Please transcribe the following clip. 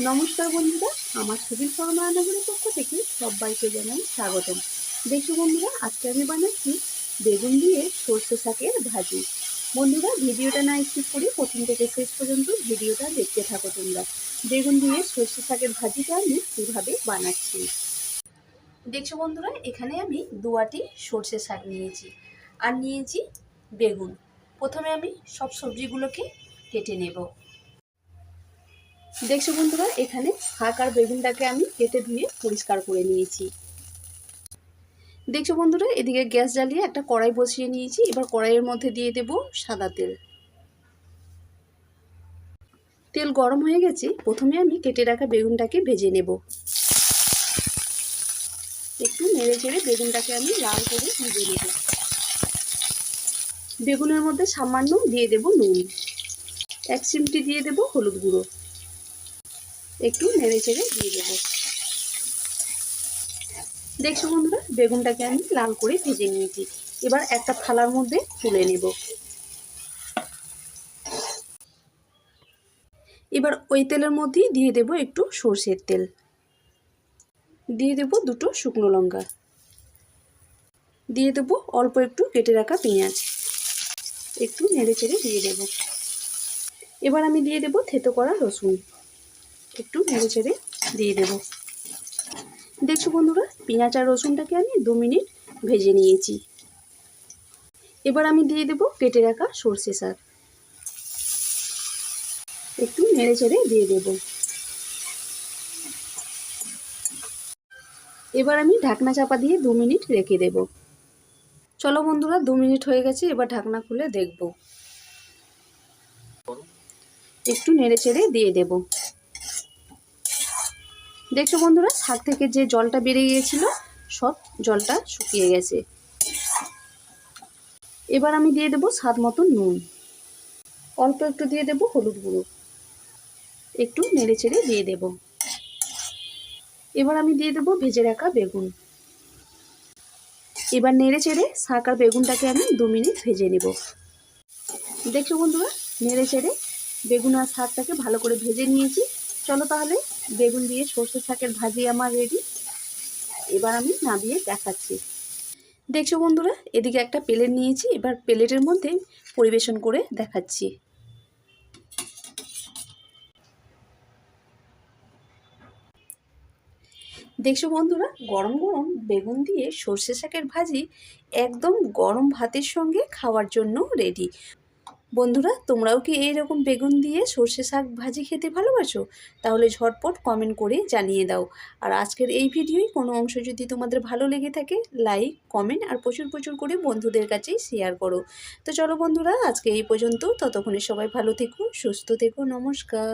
নমস্কার বন্ধুরা, আমার সুবিল শর্মা রান্নাঘরের পক্ষ থেকে সবাইকে জানাই স্বাগতম। দেখো বন্ধুরা, আজকে আমি বানাচ্ছি বেগুন দিয়ে সর্ষে শাকের ভাজি। বন্ধুরা, ভিডিওটা না স্কিপ করে প্রথম থেকে শেষ পর্যন্ত ভিডিওটা দেখতে থাকো তোমরা। বেগুন দিয়ে সর্ষে শাকের ভাজিটা আমি কীভাবে বানাচ্ছি? দেখছ বন্ধুরা, এখানে আমি দুয়াটি সর্ষে শাক নিয়েছি আর নিয়েছি বেগুন। প্রথমে আমি সব সবজিগুলোকে কেটে নেব। দেখছ বন্ধুরা, এখানে শাক আর বেগুনটাকে আমি কেটে ধুয়ে পরিষ্কার করে নিয়েছি। দেখছ বন্ধুরা, এদিকে গ্যাস জ্বালিয়ে একটা কড়াই বসিয়ে নিয়েছি। এবার কড়াইয়ের মধ্যে দিয়ে দেব সাদা তেল। তেল গরম হয়ে গেছে, প্রথমে আমি কেটে রাখা বেগুনটাকে ভেজে নেব। একটু নেড়ে চেড়ে বেগুনটাকে আমি লাল করে ভেজে নেব। বেগুনের মধ্যে সামান্য দিয়ে দেব নুন। এক চিমটি দিয়ে দেব হলুদ গুঁড়ো। একটু নেড়ে চেড়ে দিয়ে দেব। দেখছ বন্ধুরা, বেগুনটাকে আমি লাল করে ভেজে নিয়েছি। এবার একটা থালার মধ্যে তুলে নেব। এবার ওই তেলের মধ্যেই দিয়ে দেব একটু সর্ষের তেল। দিয়ে দেব দুটো শুকনো লঙ্কা। দিয়ে দেব অল্প একটু কেটে রাখা পেঁয়াজ। একটু নেড়ে চেড়ে দিয়ে দেব। এবার আমি দিয়ে দেব থেতো করা রসুন। একটু নেড়ে চেড়ে দিয়ে দেব। দেখছ বন্ধুরা, পেঁয়াজ আর রসুনটাকে আমি দু মিনিট ভেজে নিয়েছি। এবার আমি দিয়ে দেব কেটে রাখা সর্ষে শাক। একটু নেড়ে চেড়ে দিয়ে দেব। এবার আমি ঢাকনা চাপা দিয়ে দু মিনিট রেখে দেব। চলো বন্ধুরা, দু মিনিট হয়ে গেছে, এবার ঢাকনা খুলে দেখব। একটু নেড়ে চেড়ে দিয়ে দেব। দেখছ বন্ধুরা শাক থেকে যে জলটা বেরিয়ে গিয়েছিল, সব জলটা শুকিয়ে গেছে। এবার আমি দিয়ে দেব স্বাদ মতো নুন। অল্প একটু দিয়ে দেব হলুদ গুঁড়ো। একটু নেড়ে চেড়ে দিয়ে দেব। এবার আমি দিয়ে দেব ভেজে রাখা বেগুন। এবার নেড়ে চেড়ে শাক আর বেগুনটাকে আমি দু মিনিট ভেজে নেব। দেখছ বন্ধুরা, নেড়ে চেড়ে বেগুন আর শাকটাকে ভালো করে ভেজে নিয়েছি। চলো তাহলে বেগুন দিয়ে সর্ষে শাকের ভাজি আমার রেডি এবার আমি নামিয়ে দেখাচ্ছি। দেখছ বন্ধুরা, এদিকে একটা প্লেট নিয়েছি, এবার প্লেটের মধ্যে পরিবেশন করে দেখাচ্ছি। দেখছ বন্ধুরা, গরম গরম বেগুন দিয়ে সর্ষে শাকের ভাজি একদম গরম ভাতের সঙ্গে খাওয়ার জন্য রেডি বন্ধুরা, তোমরাও কি এইরকম বেগুন দিয়ে সর্ষে শাক ভাজি খেতে ভালোবাসো? তাহলে ঝটপট কমেন্ট করে জানিয়ে দাও। আর আজকের এই ভিডিওই কোনো অংশ যদি তোমাদের ভালো লেগে থাকে লাইক কমেন্ট আর প্রচুর প্রচুর করে বন্ধুদের কাছেই শেয়ার করো। তো চলো বন্ধুরা, আজকে এই পর্যন্ত। ততক্ষণে সবাই ভালো থেকো, সুস্থ থেকো, নমস্কার।